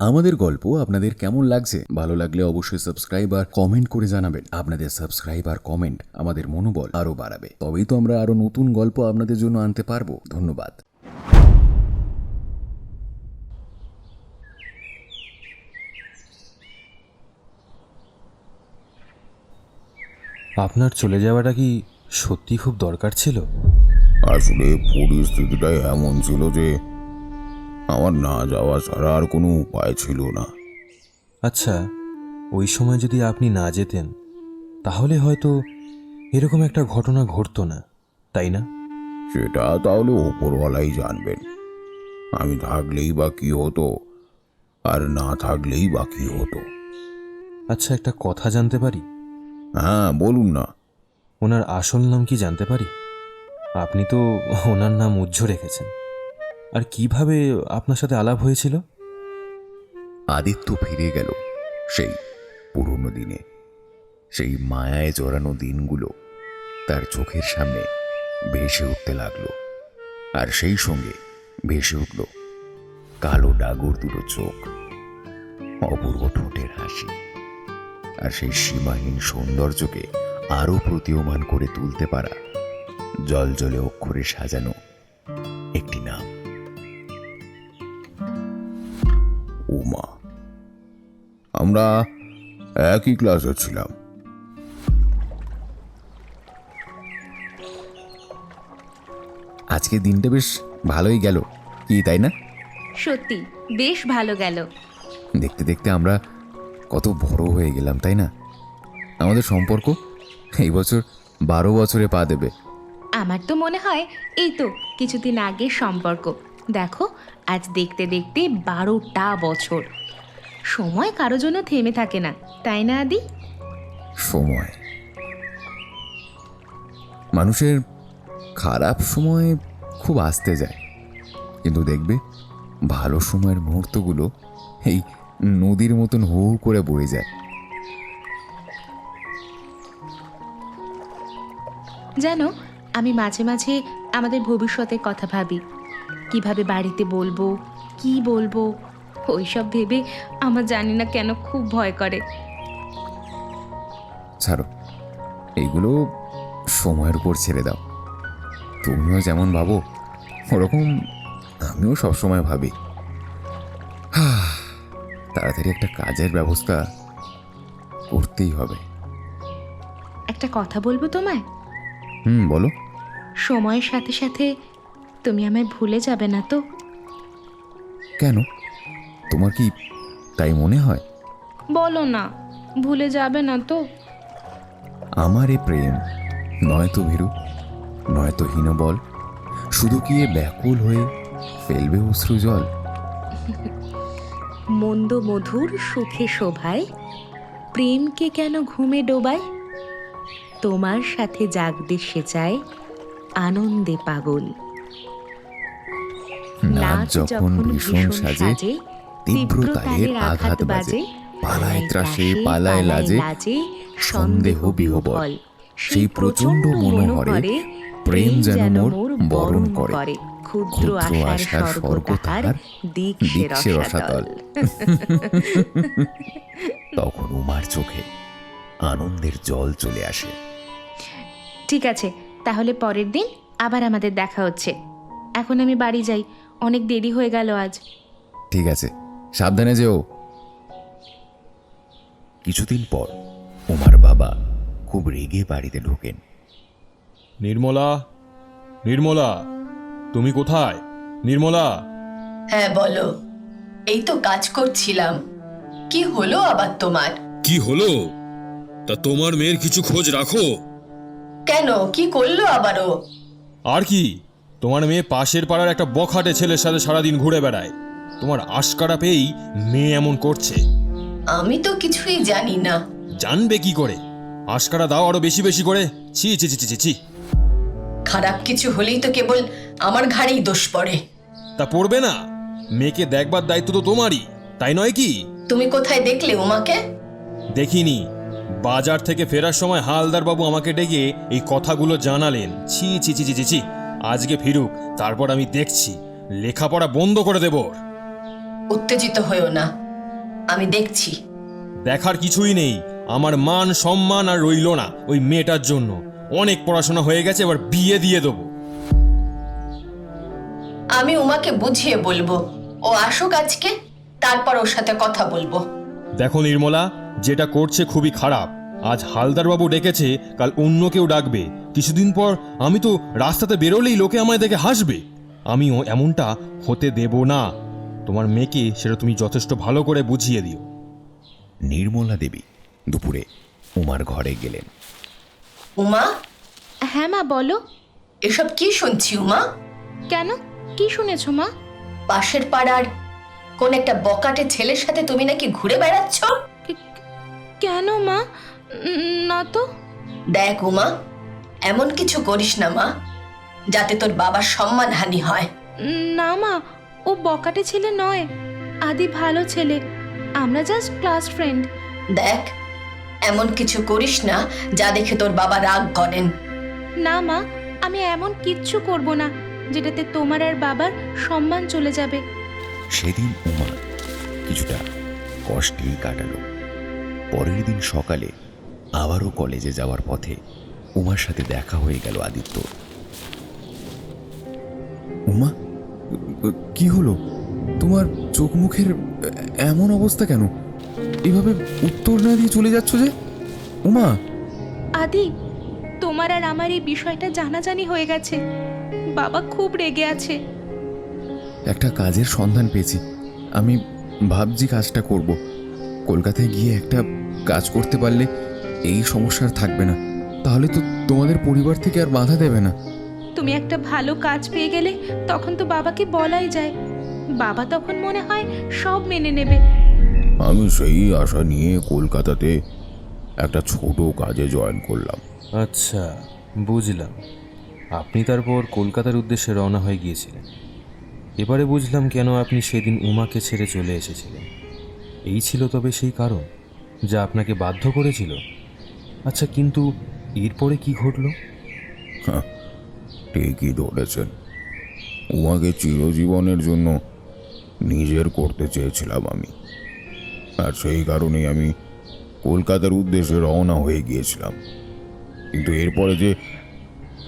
আমাদের গল্প আপনাদের কেমন লাগছে? ভালো লাগলে অবশ্যই সাবস্ক্রাইব আর কমেন্ট করে জানাবেন। আপনাদের সাবস্ক্রাইব আর কমেন্ট আমাদের মনোবল আরও বাড়াবে। তবেই তো আমরা আরও নতুন গল্প আপনাদের জন্য আনতে পারব। ধন্যবাদ। আপনার চলে যাওয়াটা কি সত্যি খুব দরকার ছিল? আসলে পরিস্থিতিটাই এমন ছিল যে আমার না যাওয়া ছাড়া আর কোনো উপায় ছিল না। আচ্ছা ওই সময় যদি আপনি না যেতেন তাহলে হয়তো এরকম একটা ঘটনা ঘটতো না তাই না? সেটা তাহলে ওপরওয়ালাই জানবেন। আমি থাকলেই বা কি হতো আর না থাকলেই বা কি হতো। আচ্ছা একটা কথা জানতে পারি? হ্যাঁ বলুন না। ওনার আসল নাম কি জানতে পারি? আপনি তো ওনার নাম উজ্জ্ব রেখেছেন। আর কীভাবে আপনার সাথে আলাপ হয়েছিল? আদিত্য ফিরে গেল সেই পুরনো দিনে। সেই মায়ায় জড়ানো দিনগুলো তার চোখের সামনে ভেসে উঠতে লাগল আর সেই সঙ্গে ভেসে উঠল কালো ডাগর দুটো চোখ, অপূর্ব ঠোঁটের হাসি আর সেই সীমাহীন সৌন্দর্যকে আরও প্রতীয়মান করে তুলতে পারা জল জলে অক্ষরে সাজানো আমরা একই ক্লাসে ছিলাম। আজকের দিনটা বেশ ভালোই গেল। কি তাই না? সত্যি বেশ ভালো গেল। দেখতে দেখতে আমরা কত বড় হয়ে গেলাম তাই না? আমাদের সম্পর্ক এই বছর বারো বছরে পা দেবে। আমার তো মনে হয় এই তো কিছুদিন আগে সম্পর্ক। দেখো আজ দেখতে দেখতে বারোটা বছর। সময় কারও জন্য থেমে থাকে না তাই না আদি? সময়। মানুষের খারাপ সময় খুব আসতে যায়। কিন্তু দেখবে ভালো সময়ের মুহূর্তগুলো এই নদীর মতন হু করে বয়ে যায়। জানো আমি মাঝে মাঝে আমাদের ভবিষ্যতের কথা ভাবি। কীভাবে বাড়িতে বলব কি বলব ওইসব ভেবে আমার জানি না কেন খুব ভয় করে। ছাড়ো এইগুলো সময়ের উপর ছেড়ে দাও। তুমিও যেমন ভাবো ওরকম আমিও সবসময় ভাবি। তাড়াতাড়ি একটা কাজের ব্যবস্থা করতেই হবে। একটা কথা বলব তোমায়? হুম বলো। সময়ের সাথে সাথে তুমি আমায় ভুলে যাবে না তো? কেন? তোমার কি তাই মনে হয়? বলো না ভুলে যাবে না তো। আমার এ প্রেম নয়তো ভীরু নয়তো হীনবল শুধু কি এ ব্যাকুল হয়ে ফেলবে অশ্রু জল? মন্দ মধুর সুখে শোভায় প্রেমকে কেন ঘুমে ডোবায়? তোমার সাথে জাগতে সে চায় আনন্দে পাগল। নাচ যখন ভীষণ সাজে তীব্র তালের আঘাত বাজে। পালায় ত্রাসে পালায় লাজে সন্দেহ বিহবল। সেই প্রচণ্ড মনোহরে প্রেম যেন মোর বরণ করে। ক্ষুদ্র আশার স্বর্গ রসাতল রসাতল। তখন উমার চোখে আনন্দের জল চলে আসে। ঠিক আছে তাহলে পরের দিন আবার আমাদের দেখা হচ্ছে। এখন আমি বাড়ি যাই অনেক দেরি হয়ে গেল আজ। ঠিক আছে। সাবধানে যেও। কিছুদিন পর উমার বাবা খুব রেগে বাড়িতে ঢোকেন। নির্মলা নির্মলা তুমি কোথায়? নির্মলা। হ্যাঁ বলো। এই তো কাজ করছিলাম। কি হলো আবার তোমার? কি হলো? তা তোমার মেয়ের কিছু খোঁজ রাখো। কেন? কি করল আবারও আর কি? তোমার মেয়ে পাশের পাড়ার একটা বখাটে ছেলের সাথে সারাদিন ঘুরে বেড়ায়। তোমার আশকারা পেয়েই মেয়ে এমন করছে। আমি তো কিছুই জানি না। জানবে কি করে? আশকারা দাও আরও বেশি বেশি করে। ছি ছি ছি ছি, ছি খারাপ কিছু হলেই তো কেবল আমার ঘাড়েই দোষ পড়ে। তা পড়বে না। মেয়েকে দেখবার দায়িত্ব তো তোমারই। তাই নয় কি? তুমি কোথায় দেখলে উমাকে? দেখিনি। বাজার থেকে ফেরার সময় হালদার বাবু আমাকে ডেকে এই কথাগুলো জানালেন। ছি ছি ছি ছি ছি আজকে ফিরুক তারপর আমি দেখছি। লেখাপড়া বন্ধ করে দেব। উত্তেজিত হয়েও না। আমি দেখছি। দেখার কিছুই নেই। আমার মান সম্মান আর রইল না ওই মেয়েটার জন্য। অনেক পড়াশোনা হয়ে গেছে এবার বিয়ে দিয়ে দেবো। আমি উমাকে বুঝিয়ে বলব। ও আসুক আজকে তারপর ওর সাথে কথা বলব। দেখো নির্মলা যেটা করছে খুবই খারাপ। আজ হালদারবাবু ডেকেছে কাল অন্য কেউ ডাকবে। কিছুদিন পর আমি তো রাস্তাতে বেরোলেই লোকে আমায় দেখে হাসবে। আমিও এমনটা হতে দেব না। তোমার মেয়েকে সেটা তুমি যথেষ্ট ভালো করে বুঝিয়ে দিও। নির্মলা দেবী দুপুরে উমার ঘরে গেলেন। উমা? হ্যাঁ মা বলো। এসব কি শুনছি উমা? কেন? কি শুনেছো মা? পাশের পাড়ার কোন একটা বকাটে ছেলের সাথে তুমি নাকি ঘুরে বেড়াচ্ছ? কেন মা? না তো। দেখ উমা এমন কিছু করিস না মা যাতে তোর বাবার সম্মান হানি হয়। না মা ও বকাটে ছেলে নয়। আদি ভালো ছেলে। আমরা জাস্ট ক্লাস ফ্রেন্ড দেখ এমন কিছু করিস না যা দেখে তোর বাবা রাগ করেন। না মা আমি এমন কিচ্ছু করব না যেটাতে তোমার আর বাবার সম্মান চলে যাবে। সেদিন উমা কিছুটা কষ্টেই কাটালো। পরের দিন সকালে আবারও কলেজে যাওয়ার পথে উমার সাথে দেখা হয়ে গেল আদিত্য। উমা কি হলো? তোমার চোখ মুখের এমন অবস্থা কেন? এভাবে উত্তর না দিয়ে চলে যাচ্ছ যে? উমা! আদি তোমার আর আমার এই বিষয়টা জানাজানি হয়ে গেছে। বাবা খুব রেগে আছে। একটা কাজের সন্ধান পেয়েছি। আমি ভাবছি কাজটা করব। কলকাতায় গিয়ে একটা কাজ করতে পারলে এই সমস্যা আর থাকবে না। তাহলে তো তোমাদের পরিবার থেকে আর বাধা দেবে না। তুমি একটা ভালো কাজ পেয়ে গেলে তখন তো বাবাকে বলাই যায়। বাবা তখন মনে হয় সব মেনে নেবে। আমি সেই আশা নিয়ে কলকাতাতে একটা ছোট কাজে জয়েন করলাম। আচ্ছা বুঝলাম। আপনি তারপর কলকাতার উদ্দেশ্যে রওনা হয়ে গিয়েছিলেন। এবারে বুঝলাম কেন আপনি সেদিন উমাকে ছেড়ে চলে এসেছিলেন। এই ছিল তবে সেই কারণ যা আপনাকে বাধ্য করেছিল। আচ্ছা কিন্তু এরপরে কি ঘটলো? ঠিকই ধরেছেন। উমাকে চিরজীবনের জন্য নিজের করতে চেয়েছিলাম আমি। আর সেই কারণেই আমি কলকাতার উদ্দেশ্যে রওনা হয়ে গিয়েছিলাম। কিন্তু এরপরে যে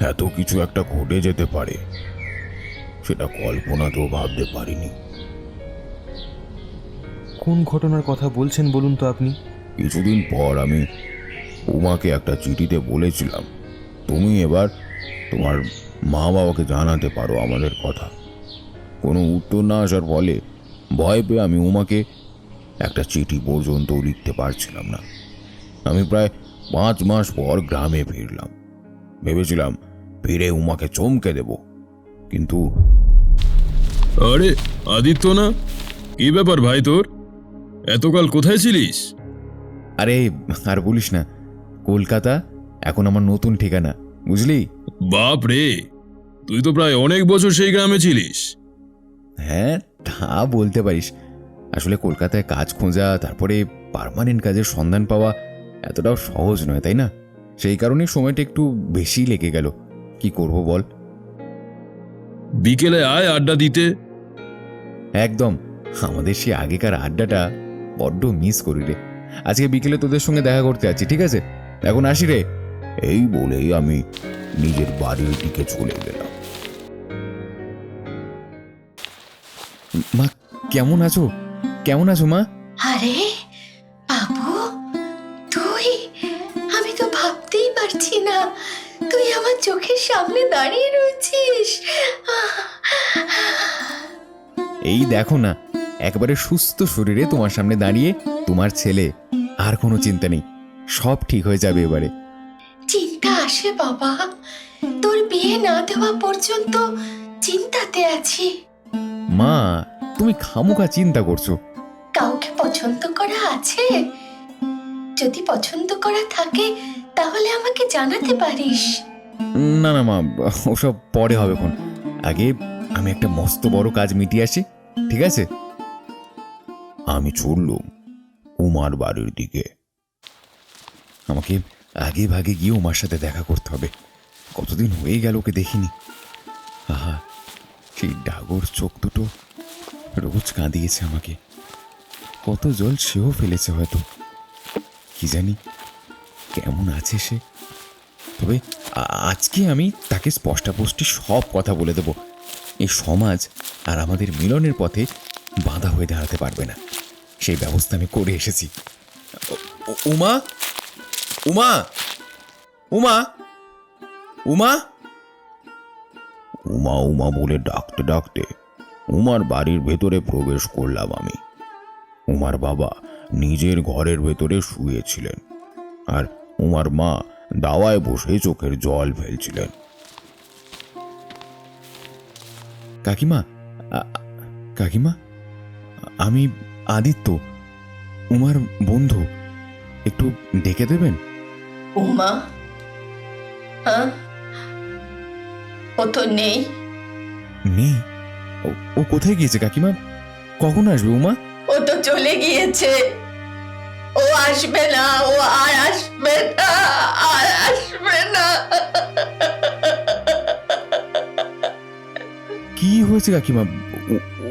এত কিছু একটা ঘটে যেতে পারে সেটা কল্পনাতেও ভাবতে পারিনি। কোন ঘটনার কথা বলছেন বলুন তো আপনি? কিছুদিন পর আমি উমাকে একটা চিঠিতে বলেছিলাম তুমি এবার তোমার মা বাবাকে জানাতে পারো আমাদের কথা। কোনো উত্তর না আসার ফলে ভয় পেয়ে আমি উমাকে একটা চিঠি পর্যন্ত লিখতে পারছিলাম না। আমি প্রায় পাঁচ মাস পর গ্রামে ফিরলাম। ভেবেছিলাম ফিরে উমাকে চমকে দেব কিন্তু আরে আদিত্য না? কি ব্যাপার ভাই তোর? এতকাল কোথায় ছিলিস? আরে আর বলিস না কলকাতা? এখন আমার নতুন ঠিকানা। বুঝলি? বাপ রে তুই তো প্রায় অনেক বছর সেই গ্রামে ছিলিস। হ্যাঁ তা বলতে পারিস। আসলে কলকাতায় কাজ খোঁজা তারপরে পার্মানেন্ট কাজের সন্ধান পাওয়া এতটাও সহজ নয় তাই না? সেই কারণে সময়টা একটু বেশি লেগে গেল। কি করব বল? বিকেলে আয় আড্ডা দিতে। একদম। আমাদের সেই আগেকার আড্ডাটা বড্ড মিস করি রে। আজকে বিকেলে তোদের সঙ্গে দেখা করতে আছি ঠিক আছে? এখন আসি রে। এই বলেই আমি নিজের বাড়ির দিকে চলে গেলাম। মা কেমন আছো? কেমন আছো মা? আরে বাবু তুই? আমি তো ভাবতেই পারছি না। তুই আমার চোখের সামনে দাঁড়িয়ে রয়েছিস। এই দেখো না একেবারে সুস্থ শরীরে তোমার সামনে দাঁড়িয়ে তোমার ছেলে আর কোনো চিন্তা নেই। সব ঠিক হয়ে যাবে এবারে। আসে বাবা। তোর বিয়ে না দেওয়া পর্যন্ত চিন্তাতে আছি। মা তুমি খামোখা চিন্তা করছ। কাউকে পছন্দ করা আছে? যদি পছন্দ করা থাকে তাহলে আমাকে জানাতে পারিস। না না মা ওসব পরে হবে কোন আগে আমি একটা মস্ত বড় কাজ মিটিয়ে আসি ঠিক আছে? আমি চললুম উমার বাড়ির দিকে। আমাকে আগে ভাগে গিয়ে উমার সাথে দেখা করতে হবে। কতদিন হয়ে গেল ওকে দেখিনি। আহা, সেই ডাগর চোখ দুটো রোজ কাঁদিয়েছে আমাকে। কত জল সেও ফেলেছে হয়তো। কি জানি কেমন আছে সে। তবে আজকে আমি তাকে স্পষ্টাস্পষ্টি সব কথা বলে দেব। এই সমাজ আর আমাদের মিলনের পথে বাধা হয়ে দাঁড়াতে পারবে না। সেই ব্যবস্থা আমি করে এসেছি। উমা! উমা! উমা! উমা! উমা উমা বলে ডাকতে ডাকতে উমার বাড়ির ভেতরে প্রবেশ করলাম আমি। উমার বাবা নিজের ঘরের ভেতরে শুয়েছিলেন আর উমার মা দাওয়ায় বসে চোখের জল ফেলছিলেন। কাকিমা কাকিমা, আমি আদিত্য, উমার বন্ধু, একটু ডেকে দেবেন? উমা হ্যাঁ ও তো নেই নেই ও- কোথায় গিয়েছে কাকিমা? কখন আসবে উমা? ও তো চলে গিয়েছে। ও আসবে না ও আর আসবে না আর আসবে না। কি হয়েছে কাকিমা?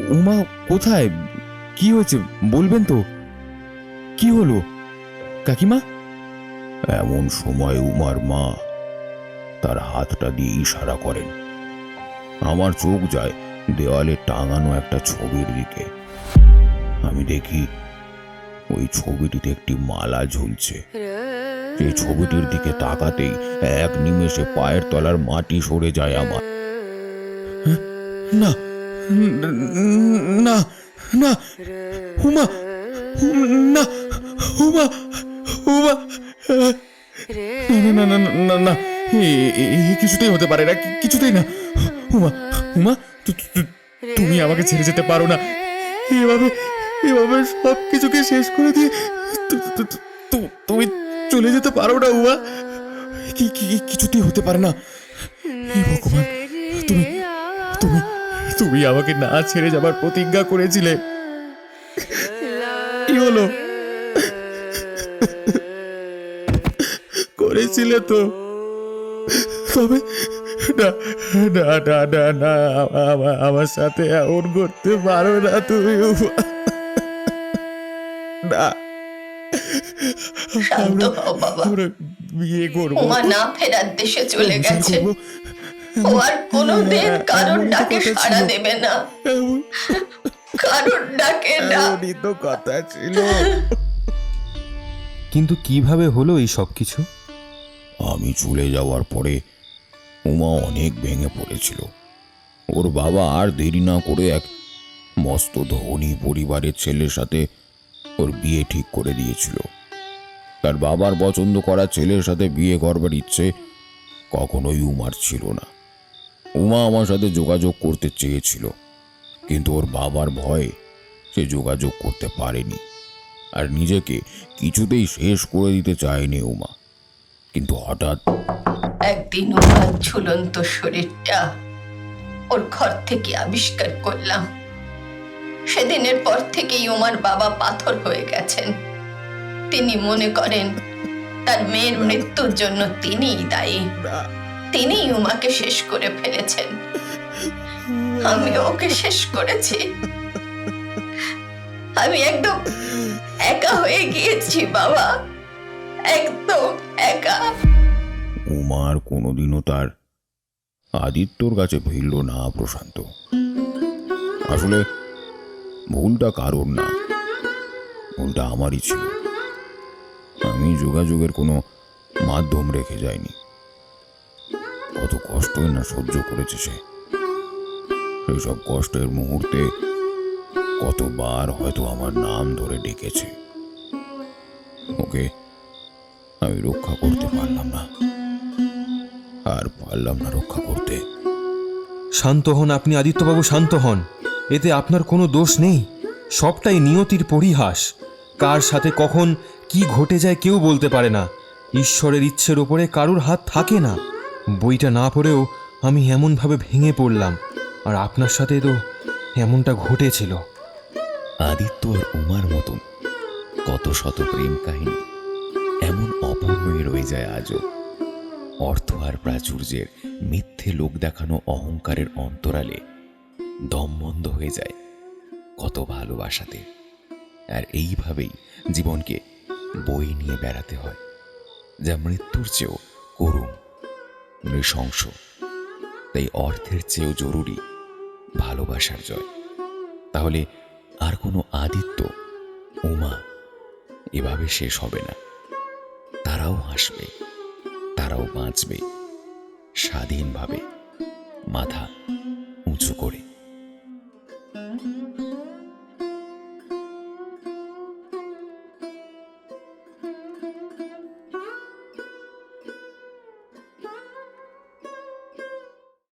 উমা কোথায়? কি হয়েছে? বলবেন তো। কি হলো? কাকিমা? এমন সময় উমার মা তার হাতটা দিয়ে ইশারা করেন। আমার চোখ যায় দেওয়ালে টাঙানো একটা ছবির দিকে। আমি দেখি ওই ছবিটিতে একটি মালা ঝুলছে। সেই ছবিটির দিকে তাকাতেই এক নিমেষে পায়ের তলার মাটি সরে যায় আমার। না না না, উমা না উমা উমা না না না না না কিছুতেই হতে পারে না কিছুতেই না। উমা উমা তুমি আমাকে ছেড়ে যেতে পারো না। এভাবে এভাবে সব কিছুকে শেষ করে দিয়ে তুমি চলে যেতে পারো না, উমা। কি- কিছুতেই হতে পারে না। হে ভগবান, তুমি তুমি তুমি আমাকে না ছেড়ে যাবার প্রতিজ্ঞা করেছিলে। কি হলো? করেছিলে তো। তবে না না না না না আমা- আমার সাথে এমন করতে পারো না তুমি না। শান্ত হও বাবা। বিয়ে করব। না ফেরার দেশে চলে গেছে। ও আর কোনোদিন কারোর ডাকে সাড়া দেবে না। কারোর ডাকে না। তো কথা ছিল। কিন্তু কীভাবে হলো এই সব কিছু আমি চলে যাওয়ার পরে উমা অনেক ভেঙে পড়েছিল। ওর বাবা আর দেরি না করে এক মস্ত ধনী পরিবারের ছেলের সাথে ওর বিয়ে ঠিক করে দিয়েছিল। তার বাবার পছন্দ করা ছেলের সাথে বিয়ে করবার ইচ্ছে কখনোই উমার ছিল না। উমা আমার সাথে যোগাযোগ করতে চেয়েছিল, কিন্তু ওর বাবার ভয়ে সে যোগাযোগ করতে পারেনি। আর নিজেকে কিছুতেই শেষ করে দিতে চায়নি উমা। কিন্তু হঠাৎ একদিন উমার ঝুলন্ত শরীরটা ওর ঘর থেকে আবিষ্কার করলাম। সেদিনের পর থেকেই উমার বাবা পাথর হয়ে গেছেন। তিনি মনে করেন, তার মেয়ের মৃত্যুর জন্য তিনিই দায়ী। তিনিই উমাকে শেষ করে ফেলেছেন। আমি ওকে শেষ করেছি। আমি একদম একা হয়ে গিয়েছি, বাবা। একদম একা। উমার কোনোদিনও তার আদিত্যর কাছে ফিরল না, প্রশান্ত। আসলে ভুলটা কারোর না, ভুলটা আমারই ছিল। আমি যোগাযোগের কোনো মাধ্যম রেখে যাইনি। কত কষ্টই না সহ্য করেছে সে। সব কষ্টের মুহূর্তে কতবার হয়তো আমার নাম ধরে ডেকেছে। ওকে আমি রক্ষা করতে পারলাম না। আর পারলাম না রক্ষা করতে। শান্ত হন আপনি আদিত্যবাবু শান্ত হন। এতে আপনার কোনো দোষ নেই। সবটাই নিয়তির পরিহাস। কার সাথে কখন কি ঘটে যায় কেউ বলতে পারে না। ঈশ্বরের ইচ্ছের ওপরে কারুর হাত থাকে না। বইটা না পড়েও আমি এমনভাবে ভেঙে পড়লাম। আর আপনার সাথে তো এমনটা ঘটেছিল। আদিত্য আর উমার মতন কত শত প্রেম কাহিনী। এমন অপূর্ণই রয়ে যায় আজও। অর্থ আর প্রাচুর্যের মিথ্যে লোক দেখানো অহংকারের অন্তরালে দম বন্ধ হয়ে যায় কত ভালোবাসাতে। আর এইভাবেই জীবনকে বই নিয়ে বেড়াতে হয়, যা মৃত্যুর চেয়েও করুণ, নৃশংস। তাই অর্থের চেয়েও জরুরি ভালোবাসার জয়। তাহলে আর কোনো আদিত্য উমা এভাবে শেষ হবে না। তারাও হাসবে তারাও বাঁচবে স্বাধীনভাবে মাথা উঁচু করে।